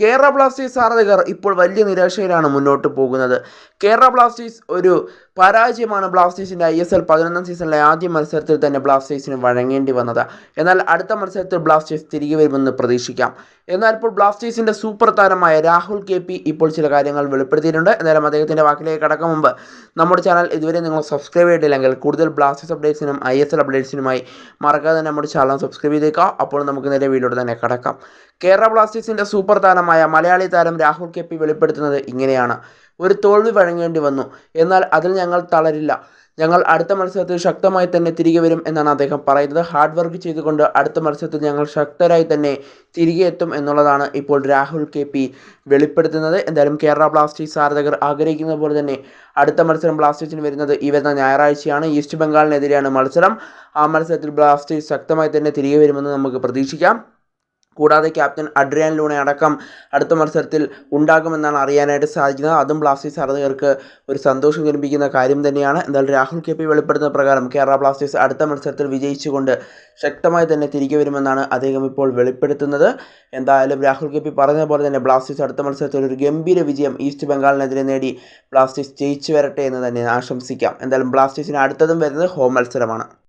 Kerala Blasters ആരാധകർ ഇപ്പോൾ വലിയ നിരാശയിലാണ് മുന്നോട്ട് പോകുന്നത്. കേരള ബ്ലാസ്റ്റേഴ്സ് ഒരു പരാജയമാണ് ബ്ലാസ്റ്റേഴ്സിന്റെ ഐ എസ് എൽ പതിനൊന്നാം സീസണിലെ ആദ്യ മത്സരത്തിൽ തന്നെ ബ്ലാസ്റ്റേഴ്സിന് വഴങ്ങേണ്ടി വന്നത്. എന്നാൽ അടുത്ത മത്സരത്തിൽ ബ്ലാസ്റ്റേഴ്സ് തിരികെ വരുമെന്ന് പ്രതീക്ഷിക്കാം. എന്നാൽ ഇപ്പോൾ ബ്ലാസ്റ്റേഴ്സിന്റെ സൂപ്പർ താരമായ രാഹുൽ കെ പി ഇപ്പോൾ ചില കാര്യങ്ങൾ വെളിപ്പെടുത്തിയിട്ടുണ്ട്. എന്നാലും അദ്ദേഹത്തിന്റെ വാക്കിലേക്ക് കടക്കും മുമ്പ് നമ്മുടെ ചാനൽ ഇതുവരെ നിങ്ങൾ സബ്സ്ക്രൈബ് ചെയ്തിട്ടില്ലെങ്കിൽ കൂടുതൽ ബ്ലാസ്റ്റേഴ്സ് അപ്ഡേറ്റ്സിനും ഐ എസ് എൽ അപ്ഡേറ്റ്സിനുമായി മറക്കാതെ നമ്മുടെ ചാനൽ സബ്സ്ക്രൈബ് ചെയ്തേക്കാം അപ്പോൾ നമുക്ക് നേരെ വീഡിയോയുടെ തന്നെ കടക്കാം. കേരള ബ്ലാസ്റ്റേഴ്സിന്റെ സൂപ്പർ താരമായ മലയാളി താരം രാഹുൽ കെ പി വെളിപ്പെടുത്തുന്നത് ഇങ്ങനെയാണ്. ഒരു തോൽവി വഴങ്ങേണ്ടി വന്നു. എന്നാൽ അതിൽ ഞങ്ങൾ തളരില്ല. ഞങ്ങൾ അടുത്ത മത്സരത്തിൽ ശക്തമായി തന്നെ തിരികെ വരും എന്നാണ് അദ്ദേഹം പറയുന്നത്. ഹാർഡ് വർക്ക് ചെയ്തുകൊണ്ട് അടുത്ത മത്സരത്തിൽ ഞങ്ങൾ ശക്തരായി തന്നെ തിരികെ എത്തും എന്നുള്ളതാണ് ഇപ്പോൾ രാഹുൽ കെ പി വെളിപ്പെടുത്തുന്നത്. എന്തായാലും കേരള ബ്ലാസ്റ്റേഴ്സ് ആരാധകർ ആഗ്രഹിക്കുന്ന പോലെ തന്നെ അടുത്ത മത്സരം ബ്ലാസ്റ്റേഴ്സിന് വരുന്നത് ഈ വരുന്ന ഞായറാഴ്ചയാണ്. ഈസ്റ്റ് ബംഗാളിനെതിരെയാണ് മത്സരം. ആ മത്സരത്തിൽ ബ്ലാസ്റ്റേഴ്സ് ശക്തമായി തന്നെ തിരികെ വരുമെന്ന് നമുക്ക് പ്രതീക്ഷിക്കാം. കൂടാതെ ക്യാപ്റ്റൻ അഡ്രിയാൻ ലൂണെ അടക്കം അടുത്ത മത്സരത്തിൽ ഉണ്ടാകുമെന്നാണ് അറിയാനായിട്ട് സാധിക്കുന്നത്. അതും ബ്ലാസ്റ്റേഴ്സ് ആരാധകർക്ക് ഒരു സന്തോഷം ജനിപ്പിക്കുന്ന കാര്യം തന്നെയാണ്. എന്നാൽ രാഹുൽ കെ പി വെളിപ്പെടുത്തുന്ന പ്രകാരം കേരള ബ്ലാസ്റ്റേഴ്സ് അടുത്ത മത്സരത്തിൽ വിജയിച്ചുകൊണ്ട് ശക്തമായി തന്നെ തിരികെ വരുമെന്നാണ് അദ്ദേഹം ഇപ്പോൾ വെളിപ്പെടുത്തുന്നത്. എന്തായാലും രാഹുൽ കെ പി പറഞ്ഞ പോലെ തന്നെ ബ്ലാസ്റ്റേഴ്സ് അടുത്ത മത്സരത്തിൽ ഒരു ഗംഭീര വിജയം ഈസ്റ്റ് ബംഗാളിനെതിരെ നേടി ബ്ലാസ്റ്റേഴ്സ് ജയിച്ചു വരട്ടെ എന്ന് തന്നെ ആശംസിക്കാം. എന്തായാലും ബ്ലാസ്റ്റേഴ്സിന് അടുത്തതും വരുന്നത് ഹോം മത്സരമാണ്.